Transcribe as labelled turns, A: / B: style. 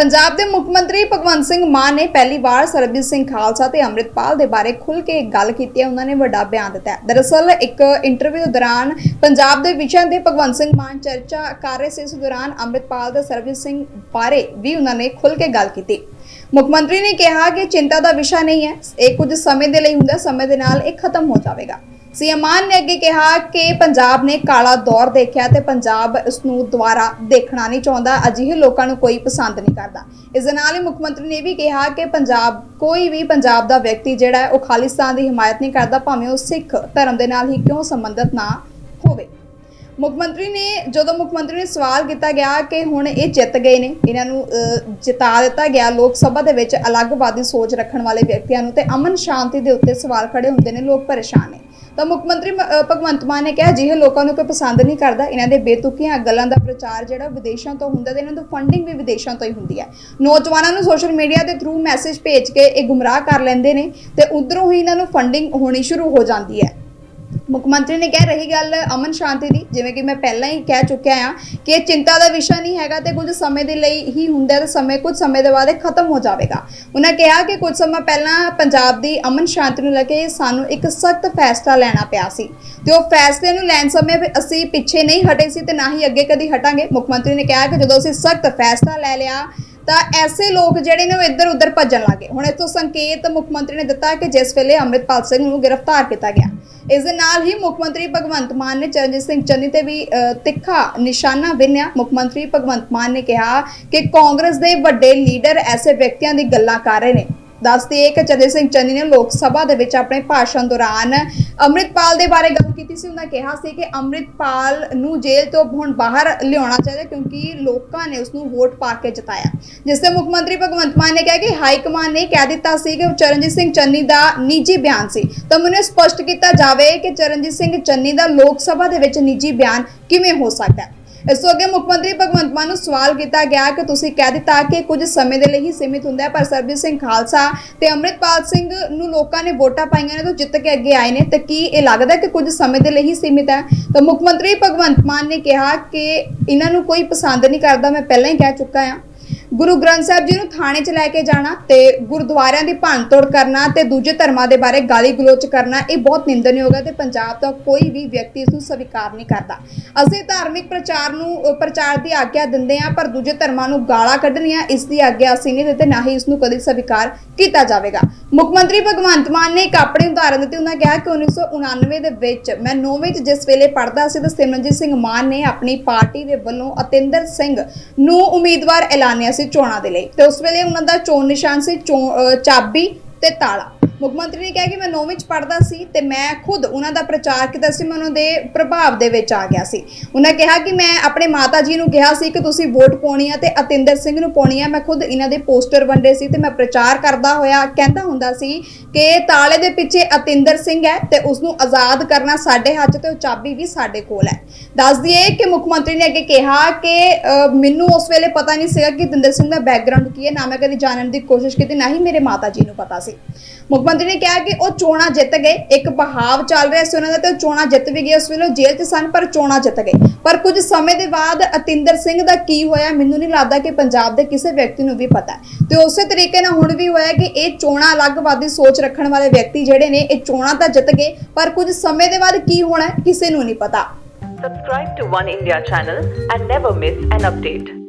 A: ਪੰਜਾਬ ਦੇ ਮੁੱਖ ਮੰਤਰੀ ਭਗਵੰਤ ਸਿੰਘ ਮਾਨ ਨੇ ਪਹਿਲੀ ਵਾਰ ਸਰਬਜੀਤ ਸਿੰਘ ਖਾਲਸਾ ਤੇ ਅੰਮ੍ਰਿਤਪਾਲ ਦੇ ਬਾਰੇ ਖੁੱਲ੍ਹ ਕੇ ਗੱਲ ਕੀਤੀ ਹੈ। ਉਹਨਾਂ ਨੇ ਵੱਡਾ ਬਿਆਨ ਦਿੱਤਾ ਹੈ। ਦਰਅਸਲ, ਇੱਕ ਇੰਟਰਵਿਊ ਦੌਰਾਨ ਪੰਜਾਬ ਦੇ ਵਿਸ਼ਿਆਂ ਤੇ ਭਗਵੰਤ ਸਿੰਘ ਮਾਨ ਚਰਚਾ ਕਰ ਰਹੇ ਸੀ। ਇਸ ਦੌਰਾਨ ਅੰਮ੍ਰਿਤਪਾਲ ਤੇ ਸਰਬਜੀਤ ਸਿੰਘ ਬਾਰੇ ਵੀ ਉਹਨਾਂ ਨੇ ਖੁੱਲ੍ਹ ਕੇ ਗੱਲ ਕੀਤੀ। ਮੁੱਖ ਮੰਤਰੀ ਨੇ ਕਿਹਾ ਕਿ ਚਿੰਤਾ ਦਾ ਵਿਸ਼ਾ ਨਹੀਂ ਹੈ। ਇਹ ਕੁਝ ਸਮੇਂ ਦੇ ਲਈ ਹੁੰਦਾ ਸਮੇਂ ਦੇ ਨਾਲ ਇਹ ਖਤਮ ਹੋ ਜਾਵੇਗਾ। ਸੀਐਮ ਮਾਨ ਨੇ ਅੱਗੇ ਕਿਹਾ ਕਿ ਪੰਜਾਬ ਨੇ ਕਾਲਾ ਦੌਰ ਦੇਖਿਆ ਤੇ ਪੰਜਾਬ ਇਸ ਨੂੰ ਦੁਬਾਰਾ ਦੇਖਣਾ ਨਹੀਂ ਚਾਹੁੰਦਾ, ਅਜਿਹੇ ਲੋਕਾਂ ਨੂੰ ਕੋਈ ਪਸੰਦ ਨਹੀਂ ਕਰਦਾ। ਇਸ ਦੇ ਨਾਲ ਹੀ ਮੁੱਖ ਮੰਤਰੀ ਨੇ ਇਹ ਵੀ ਕਿਹਾ ਕਿ ਪੰਜਾਬ, ਕੋਈ ਵੀ ਪੰਜਾਬ ਦਾ ਵਿਅਕਤੀ ਜਿਹੜਾ ਹੈ, ਉਹ ਖਾਲਿਸਤਾਨ ਦੀ ਹਮਾਇਤ ਨਹੀਂ ਕਰਦਾ, ਭਾਵੇਂ ਉਹ ਸਿੱਖ ਧਰਮ ਦੇ ਨਾਲ ਹੀ ਕਿਉਂ ਸੰਬੰਧਿਤ ਨਾ ਹੋਵੇ। ਮੁੱਖ ਮੰਤਰੀ ਨੇ, ਜਦੋਂ ਮੁੱਖ ਮੰਤਰੀ ਨੇ ਸਵਾਲ ਕੀਤਾ ਗਿਆ ਕਿ ਹੁਣ ਇਹ ਜਿੱਤ ਗਏ ਨੇ, ਇਹਨਾਂ ਨੂੰ ਜਿਤਾ ਦਿੱਤਾ ਗਿਆ ਲੋਕ ਸਭਾ ਦੇ ਵਿੱਚ ਅਲੱਗਵਾਦੀ ਸੋਚ ਰੱਖਣ ਵਾਲੇ ਵਿਅਕਤੀਆਂ ਨੂੰ ਤੇ ਅਮਨ ਸ਼ਾਂਤੀ ਦੇ ਉੱਤੇ ਸਵਾਲ ਖੜੇ ਹੁੰਦੇ ਨੇ, ਲੋਕ ਪਰੇਸ਼ਾਨ ਨੇ। ਤਾਂ ਮੁੱਖ ਮੰਤਰੀ ਭਗਵੰਤ ਮਾਨ ਨੇ ਕਿਹਾ ਜਿਹੇ ਲੋਕਾਂ ਨੂੰ ਕੋਈ ਪਸੰਦ ਨਹੀਂ ਕਰਦਾ। ਇਹਨਾਂ ਦੇ ਬੇਤੁਕੀਆਂ ਗੱਲਾਂ ਦਾ ਪ੍ਰਚਾਰ ਜਿਹੜਾ ਵਿਦੇਸ਼ਾਂ ਤੋਂ ਹੁੰਦਾ ਤੇ ਇਹਨਾਂ ਤੋਂ ਫੰਡਿੰਗ ਵੀ ਵਿਦੇਸ਼ਾਂ ਤੋਂ ਹੀ ਹੁੰਦੀ ਹੈ। ਨੌਜਵਾਨਾਂ ਨੂੰ ਸੋਸ਼ਲ ਮੀਡੀਆ ਦੇ ਥਰੂ ਮੈਸੇਜ ਭੇਜ ਕੇ ਇਹ ਗੁੰਮਰਾਹ ਕਰ ਲੈਂਦੇ ਨੇ ਤੇ ਉਧਰੋਂ ਹੀ ਇਹਨਾਂ ਨੂੰ ਫੰਡਿੰਗ ਹੋਣੀ ਸ਼ੁਰੂ ਹੋ ਜਾਂਦੀ ਹੈ। ਮੁੱਖ ਮੰਤਰੀ ਨੇ ਕਹਿ ਰਹੀ ਗੱਲ ਅਮਨ ਸ਼ਾਂਤੀ ਦੀ, ਜਿਵੇਂ ਕਿ ਮੈਂ ਪਹਿਲਾਂ ਹੀ ਕਹਿ ਚੁੱਕਿਆ ਆ ਕਿ ਇਹ ਚਿੰਤਾ ਦਾ ਵਿਸ਼ਾ ਨਹੀਂ ਹੈਗਾ ਤੇ ਕੁਝ ਸਮੇਂ ਦੇ ਲਈ ਹੀ ਹੁੰਦਾ ਹੈ ਤੇ ਸਮੇਂ ਕੁਝ ਸਮੇਂ ਦੇ ਬਾਅਦ ਇਹ ਖਤਮ ਹੋ ਜਾਵੇਗਾ। ਉਹਨਾਂ ਕਿਹਾ ਕਿ ਕੁਝ ਸਮਾਂ ਪਹਿਲਾਂ ਪੰਜਾਬ ਦੀ ਅਮਨ ਸ਼ਾਂਤੀ ਨੂੰ ਲੈ ਕੇ ਸਾਨੂੰ ਇੱਕ ਸਖਤ ਫੈਸਲਾ ਲੈਣਾ ਪਿਆ ਸੀ ਤੇ ਉਹ ਫੈਸਲੇ ਨੂੰ ਲੈਣ ਸਮੇਂ ਅਸੀਂ ਪਿੱਛੇ ਨਹੀਂ ਹਟੇ ਸੀ ਤੇ ਨਾ ਹੀ ਅੱਗੇ ਕਦੀ ਹਟਾਂਗੇ। ਮੁੱਖ ਮੰਤਰੀ ਨੇ ਕਿਹਾ ਕਿ ਜਦੋਂ ਅਸੀਂ ਸਖਤ ਫੈਸਲਾ ਲੈ ਲਿਆ, ਤਾਂ ਐਸੇ ਲੋਕ ਜਿਹੜੇ ਨੇ ਉਹ ਇੱਧਰ ਉੱਧਰ ਭੱਜਣ ਲੱਗੇ ਹੁਣ ਇਸ ਤੋਂ ਸੰਕੇਤ ਮੁੱਖ ਮੰਤਰੀ ਨੇ ਦਿੱਤਾ ਕਿ ਜਿਸ ਵੇਲੇ ਅੰਮ੍ਰਿਤਪਾਲ ਸਿੰਘ ਨੂੰ ਗ੍ਰਿਫਤਾਰ ਕੀਤਾ ਗਿਆ। ਇਸ ਦੇ ਨਾਲ ਹੀ ਮੁੱਖ ਮੰਤਰੀ ਭਗਵੰਤ ਮਾਨ ਨੇ ਚਰਨਜੀਤ ਸਿੰਘ ਚੰਨੀ ਤੇ ਵੀ ਅ, ਤਿੱਖਾ ਨਿਸ਼ਾਨਾ ਵਿੰਨਿਆ। ਮੁੱਖ ਮੰਤਰੀ ਭਗਵੰਤ ਮਾਨ ਨੇ ਕਿਹਾ ਕਿ ਕਾਂਗਰਸ ਦੇ ਵੱਡੇ ਲੀਡਰ ਐਸੇ ਵਿਅਕਤੀਆਂ ਦੀ ਗੱਲਾਂ ਕਰ ਰਹੇ ਨੇ। ਦੱਸਦੇ ਕਿ ਚਰਨਜੀਤ ਸਿੰਘ ਚੰਨੀ ਨੇ ਲੋਕ ਸਭਾ ਦੇ ਵਿੱਚ ਆਪਣੇ ਭਾਸ਼ਣ ਦੌਰਾਨ ਅੰਮ੍ਰਿਤਪਾਲ ਦੇ ਬਾਰੇ ਗੱਲ ਕੀਤੀ ਸੀ। ਉਹਨਾਂ ਕਿਹਾ ਸੀ ਕਿ ਅੰਮ੍ਰਿਤਪਾਲ ਨੂੰ ਜੇਲ੍ਹ ਤੋਂ ਹੁਣ ਬਾਹਰ ਲਿਆਉਣਾ ਚਾਹੀਦਾ ਕਿਉਂਕਿ ਲੋਕਾਂ ਨੇ ਉਸ ਨੂੰ ਵੋਟ ਪਾ ਕੇ ਜਿਤਾਇਆ। ਜਿਸ ਤੇ ਮੁੱਖ ਮੰਤਰੀ ਭਗਵੰਤ ਮਾਨ ਨੇ ਕਿਹਾ ਕਿ ਹਾਈ ਕਮਾਨ ਨੇ ਕਹਿ ਦਿੱਤਾ ਸੀ ਕਿ ਚਰਨਜੀਤ ਸਿੰਘ ਚੰਨੀ ਦਾ ਨਿੱਜੀ ਬਿਆਨ ਸੀ। ਤਾਂ ਮੈਨੂੰ ਇਹ ਸਪਸ਼ਟ ਕੀਤਾ ਜਾਵੇ ਕਿ ਚਰਨਜੀਤ ਸਿੰਘ ਚੰਨੀ ਦਾ ਲੋਕ ਸਭਾ ਦੇ ਵਿੱਚ ਨਿੱਜੀ ਬਿਆਨ ਕਿਵੇਂ ਹੋ ਸਕਦਾ ਹੈ? ਇਸ ਤੋਂ ਅੱਗੇ ਮੁੱਖ ਮੰਤਰੀ ਭਗਵੰਤ ਮਾਨ ਨੂੰ ਸਵਾਲ ਕੀਤਾ ਗਿਆ ਕਿ ਤੁਸੀਂ ਕਹਿ ਦਿੱਤਾ ਕਿ ਕੁਝ ਸਮੇਂ ਦੇ ਲਈ ਹੀ ਸੀਮਿਤ ਹੁੰਦਾ ਹੈ, ਪਰ ਸਰਬਜੀਤ ਸਿੰਘ ਖਾਲਸਾ ਤੇ ਅੰਮ੍ਰਿਤਪਾਲ ਸਿੰਘ ਨੂੰ ਲੋਕਾਂ ਨੇ ਵੋਟਾਂ ਪਾਈਆਂ ਨੇ ਤਾਂ ਜਿੱਤ ਕੇ ਅੱਗੇ ਆਏ ਨੇ ਤੇ ਕੀ ਇਹ ਲੱਗਦਾ ਕਿ ਕੁਝ ਸਮੇਂ ਦੇ ਲਈ ਹੀ ਸੀਮਿਤ ਹੈ? ਤਾਂ ਮੁੱਖ ਮੰਤਰੀ ਭਗਵੰਤ ਮਾਨ ਨੇ ਕਿਹਾ ਕਿ ਇਹਨਾਂ ਨੂੰ ਕੋਈ ਪਸੰਦ ਨਹੀਂ ਕਰਦਾ, ਮੈਂ ਪਹਿਲਾਂ ਹੀ ਕਹਿ ਚੁੱਕਾ ਹਾਂ। ਗੁਰੂ ਗ੍ਰੰਥ ਸਾਹਿਬ ਜੀ ਨੂੰ ਥਾਣੇ 'ਚ ਲੈ ਕੇ ਜਾਣਾ ਤੇ ਗੁਰਦੁਆਰਿਆਂ ਦੀ ਭੰਨਤੋੜ ਕਰਨਾ ਤੇ ਦੂਜੇ ਧਰਮਾਂ ਦੇ ਬਾਰੇ ਗਾਲੀ ਗਲੋਚ ਕਰਨਾ, ਇਹ ਬਹੁਤ ਨਿੰਦਣਯੋਗ ਹੈ ਤੇ ਪੰਜਾਬ ਦਾ ਕੋਈ ਵੀ ਵਿਅਕਤੀ ਇਸ ਨੂੰ ਸਵੀਕਾਰ ਨਹੀਂ ਕਰਦਾ। ਅਸੀਂ ਧਾਰਮਿਕ ਪ੍ਰਚਾਰ ਨੂੰ ਪ੍ਰਚਾਰ ਦੀ ਆਗਿਆ ਦਿੰਦੇ ਹਾਂ, ਪਰ ਦੂਜੇ ਧਰਮਾਂ ਨੂੰ ਗਾਲਾਂ ਕੱਢਣੀਆਂ, ਇਸ ਦੀ ਆਗਿਆ ਅਸੀਂ ਨਹੀਂ ਦਿੰਦੇ, ਨਾ ਹੀ ਇਸ ਨੂੰ ਕਦੇ ਸਵੀਕਾਰ ਕੀਤਾ ਜਾਵੇਗਾ। ਮੁੱਖ ਮੰਤਰੀ ਭਗਵੰਤ ਮਾਨ ਨੇ ਇੱਕ ਆਪਣੇ ਉਦਾਹਰਨ ਦਿੱਤੀ, ਉਹਨਾਂ ਕਿਹਾ ਕਿ 1999 ਦੇ ਵਿੱਚ ਮੈਂ 9ਵੀਂ 'ਚ ਜਿਸ ਵੇਲੇ ਪੜ੍ਹਦਾ ਸੀ ਤਾਂ ਸਿਮਰਨਜੀਤ ਸਿੰਘ ਮਾਨ ਨੇ ਆਪਣੀ ਪਾਰਟੀ ਦੇ ਵੱਲੋਂ ਅਤਿੰਦਰ ਸਿੰਘ ਨੂੰ ਉਮੀਦਵਾਰ ਐਲਾਨਿਆ ਸੀ ਚੋਣਾਂ ਦੇ ਲਈ ਤੇ ਉਸ ਵੇਲੇ ਉਹਨਾਂ ਦਾ ਚੋਣ ਨਿਸ਼ਾਨ ਸੀ ਚੋ- ਚਾਬੀ ਤੇ ਤਾਲਾ। ਮੁੱਖ ਮੰਤਰੀ ਨੇ ਕਿਹਾ ਕਿ ਮੈਂ 9ਵੀਂ ਚ ਪੜ੍ਹਦਾ ਸੀ ਤੇ ਮੈਂ ਖੁਦ ਉਹਨਾਂ ਦਾ ਪ੍ਰਚਾਰ ਕੀਤਾ ਸੀ, ਮੈਂ ਉਹਨਾਂ ਦੇ ਪ੍ਰਭਾਵ ਦੇ ਵਿੱਚ ਆ ਗਿਆ ਸੀ। ਉਹਨਾਂ ਕਿਹਾ ਕਿ ਮੈਂ ਆਪਣੇ ਮਾਤਾ ਜੀ ਨੂੰ ਕਿਹਾ ਸੀ ਕਿ ਤੁਸੀਂ ਵੋਟ ਪਾਉਣੀ ਆ ਤੇ ਅਤਿੰਦਰ ਸਿੰਘ ਨੂੰ ਪਾਉਣੀ ਆ। ਮੈਂ ਖੁਦ ਇਹਨਾਂ ਦੇ ਪੋਸਟਰ ਵੰਡੇ ਸੀ ਤੇ ਮੈਂ ਪ੍ਰਚਾਰ ਕਰਦਾ ਹੋਇਆ, ਕਹਿੰਦਾ ਹੁੰਦਾ ਸੀ ਕਿ ਤਾਲੇ ਦੇ ਪਿੱਛੇ ਅਤਿੰਦਰ ਸਿੰਘ ਹੈ ਤੇ ਉਸ ਨੂੰ ਆਜ਼ਾਦ ਕਰਨਾ ਸਾਡੇ ਹੱਥ 'ਚ ਤੇ ਉਹ ਚਾਬੀ ਵੀ ਸਾਡੇ ਕੋਲ ਹੈ। ਦੱਸ ਦਈਏ ਕਿ ਮੁੱਖ ਮੰਤਰੀ ਨੇ ਅੱਗੇ ਕਿਹਾ ਕਿ ਮੈਨੂੰ ਉਸ ਵੇਲੇ ਪਤਾ ਨਹੀਂ ਸੀਗਾ ਕਿ ਅਤਿੰਦਰ ਸਿੰਘ ਦਾ ਬੈਕਗ੍ਰਾਉਂਡ ਕੀ ਹੈ, ਨਾ ਮੈਂ ਕਦੇ ਜਾਣਨ ਦੀ ਕੋਸ਼ਿਸ਼ ਕੀਤੀ, ਨਾ ਹੀ ਮੇਰੇ ਮਾਤਾ ਜੀ ਨੂੰ ਪਤਾ ਸੀ। ਮੁੱਖ ਮੰਤਰੀ ਨੇ ਕਿਹਾ ਕਿ ਉਹ ਚੋਣਾਂ ਜਿੱਤ ਗਏ। ਇੱਕ ਬਹਾਵ ਚੱਲ ਰਿਹਾ ਸੀ ਉਹਨਾਂ ਦਾ ਤੇ ਉਹ ਚੋਣਾਂ ਜਿੱਤ ਵੀ ਗਏ ਉਸ ਵੇਲੇ ਜੇਲ੍ਹ 'ਚ ਸਨ, ਪਰ ਚੋਣਾਂ ਜਿੱਤ ਗਏ। ਪਰ ਕੁਝ ਸਮੇਂ ਦੇ ਬਾਅਦ ਅਤਿੰਦਰ ਸਿੰਘ ਦਾ ਕੀ ਹੋਇਆ, ਮੈਨੂੰ ਨਹੀਂ ਲੱਗਦਾ ਕਿ ਪੰਜਾਬ ਦੇ ਕਿਸੇ ਵਿਅਕਤੀ ਨੂੰ ਵੀ ਪਤਾ ਤੇ ਉਸੇ ਤਰੀਕੇ ਨਾਲ ਹੁਣ ਵੀ ਹੋਇਆ ਕਿ ਇਹ ਚੋਣਾਂ ਅਲੱਗਵਾਦੀ ਸੋਚ ਰੱਖਣ ਵਾਲੇ ਵਿਅਕਤੀ ਜਿਹੜੇ ਨੇ, ਇਹ ਚੋਣਾਂ ਤਾਂ ਜਿੱਤ ਗਏ, ਪਰ ਕੁਝ ਸਮੇਂ ਦੇ ਬਾਅਦ ਕੀ ਹੋਣਾ ਕਿਸੇ ਨੂੰ ਨਹੀਂ ਪਤਾ।
B: Subscribe to One India channel and never miss an update.